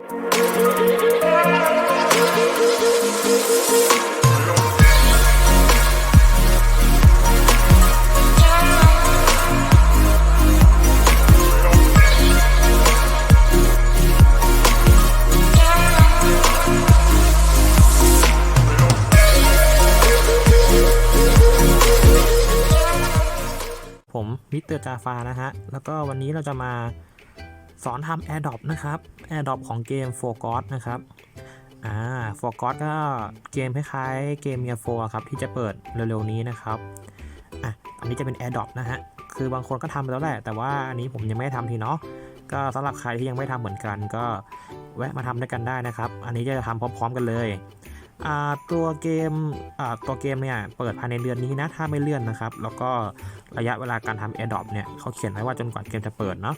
ผมมิสเตอร์จาฟานะฮะ แล้วก็วันนี้เราจะมา สอนทำ AirDrop นะครับ AirDrop ของเกม f o r g o t นะครับอ่า f o r g o t ก็เกมคล้ายๆเกม Year 4ครับที่จะเปิดเร็วๆนี้นะครับอะอันนี้จะเป็น AirDrop นะฮะคือบางคนก็ทำไปแล้วแหละ แต่ว่าอันนี้ผมยังไม่ได้ทำทีเนาะก็สำหรับใครที่ยังไม่ทำเหมือนกัน ก็แวะมาทำด้วยกันได้นะครับ อันนี้จะทำพร้อม ๆ กันเลยอ่าตัวเกมอ่าตัวเกมเนี่ยเปิดภายในเดือนนี้นะถ้าไม่เลื่อนนะครับ แล้วก็ระยะเวลาการทำ AirDrop เนี่ยเขาเขียนไว้ว่าจนกว่าเกมจะเปิดเนาะ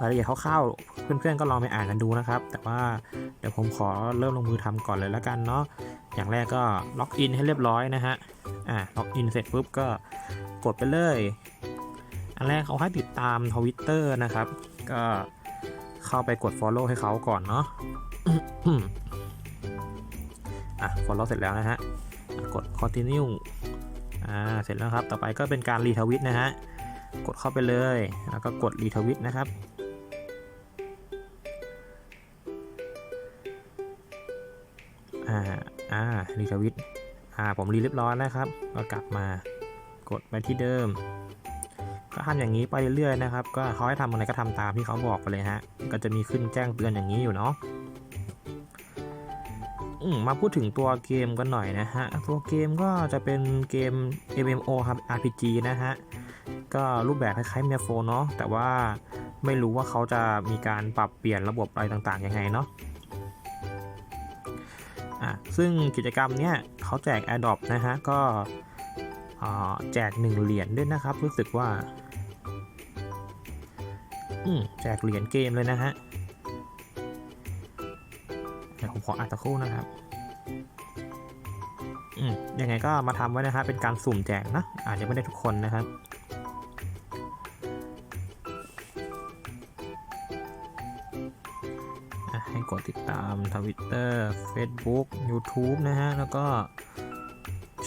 รายละเอียดคร่าวๆ เพื่อนๆก็ลองไปอ่านกันดูนะครับ แต่ว่าเดี๋ยวผมขอเริ่มลงมือทำก่อนเลยแล้วกันเนาะ อย่างแรกก็ล็อกอินให้เรียบร้อยนะฮะ อ่าล็อกอินเสร็จปุ๊บก็กดไปเลย อันแรกเขาให้ติดตามทวิตเตอร์นะครับ ก็เข้าไปกด Follow ให้เขาก่อนเนาะ อะ Follow เสร็จแล้วนะฮะอะกด Continue อ่า เสร็จแล้วครับ ต่อไปก็เป็นการรีทวิตนะฮะกดเข้าไปเลย แล้วก็กดรีทวิตนะครับ อ่าอ่ารีทวิตอ่าผมรีเรียบร้อยแล้วครับ ก็กลับมากดไปที่เดิม ก็ทำอย่างนี้ไปเรื่อยๆนะครับ ก็เขาให้ทำอะไรก็ทำตามที่เขาบอกไปเลยฮะ ก็จะมีขึ้นแจ้งเตือนอย่างนี้อยู่เนาะอืมมาพูดถึงตัวเกมกันหน่อยนะฮะ ตัวเกมก็จะเป็นเกม MMO ครับ RPG นะฮะ ก็รูปแบบคล้ายๆเมียโฟเนาะ แต่ว่าไม่รู้ว่าเขาจะมีการปรับเปลี่ยนระบบอะไรต่างๆยังไงเนาะ อะซึ่งกิจกรรมเนี้ยเขาแจก AirDrop นะฮะ ก็แจก 1 เหรียญด้วยนะครับ รู้สึกว่า อืมแจกเหรียญเกมเลยนะฮะเดี๋ยวผมขออ่าตะคู่นะครับอืยังไงก็มาทำไว้นะฮะเป็นการสุ่มแจกนะ อาจจะไม่ได้ทุกคนนะครับ ให้กดติดตาม Twitter Facebook YouTube นะฮะ แล้วก็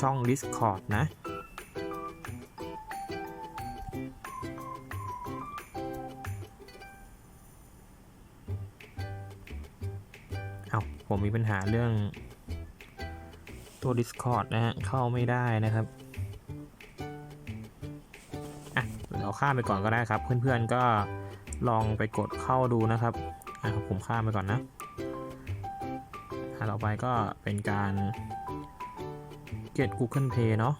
ช่อง Discord นะเอาผมมีปัญหาเรื่องตัว Discord นะฮะ เข้าไม่ได้นะครับอะเราข้ามไปก่อนก็ได้ครับ เพื่อนๆก็ลองไปกดเข้าดูนะครับ อะผมข้ามไปก่อนนะอะต่อไปก็เป็นการ get Google Play เนาะ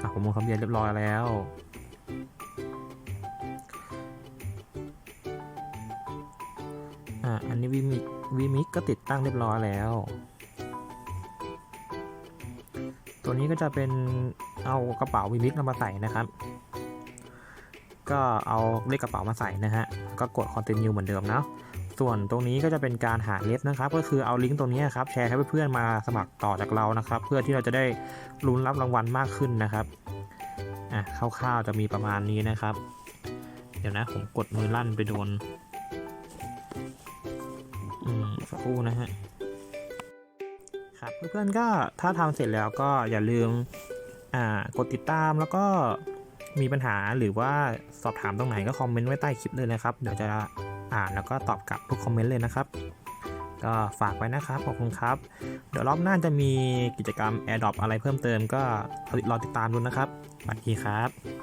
อะผมลงทะเบียนเรียบร้อยแล้วอะอันนี้วีมิกวีมิกก็ติดตั้งเรียบร้อยแล้ว ตัวนี้ก็จะเป็นเอากระเป๋าวีมิกมาใส่นะครับ ก็เอาเลขกระเป๋ามาใส่นะฮะ ก็กด continue เหมือนเดิมเนาะส่วนตรงนี้ก็จะเป็นการหาเลฟนะครับ ก็คือเอาลิงก์ตรงนี้ครับแชร์ให้เพื่อนๆมาสมัครต่อจากเรานะครับ เพื่อที่เราจะได้ลุ้นรับรางวัลมากขึ้นนะครับอะคร่าวๆจะมีประมาณนี้นะครับ เดี๋ยวนะผมกดมือลั่นไปโดนอืมสักครู่นะฮะครับเพื่อนๆก็ถ้าทำเสร็จแล้วก็อย่าลืมอ่ากดติดตามแล้วก็ มีปัญหาหรือว่าสอบถามตรงไหนก็คอมเมนต์ไว้ใต้คลิปเลยนะครับ เดี๋ยวจะอ่านแล้วก็ตอบกลับทุกคอมเมนต์เลยนะครับ ก็ฝากไว้นะครับ ขอบคุณครับ เดี๋ยวรอบหน้าจะมีกิจกรรม AirDrop อะไรเพิ่มเติมก็รอติดตามดูนะครับสวัสดีครับ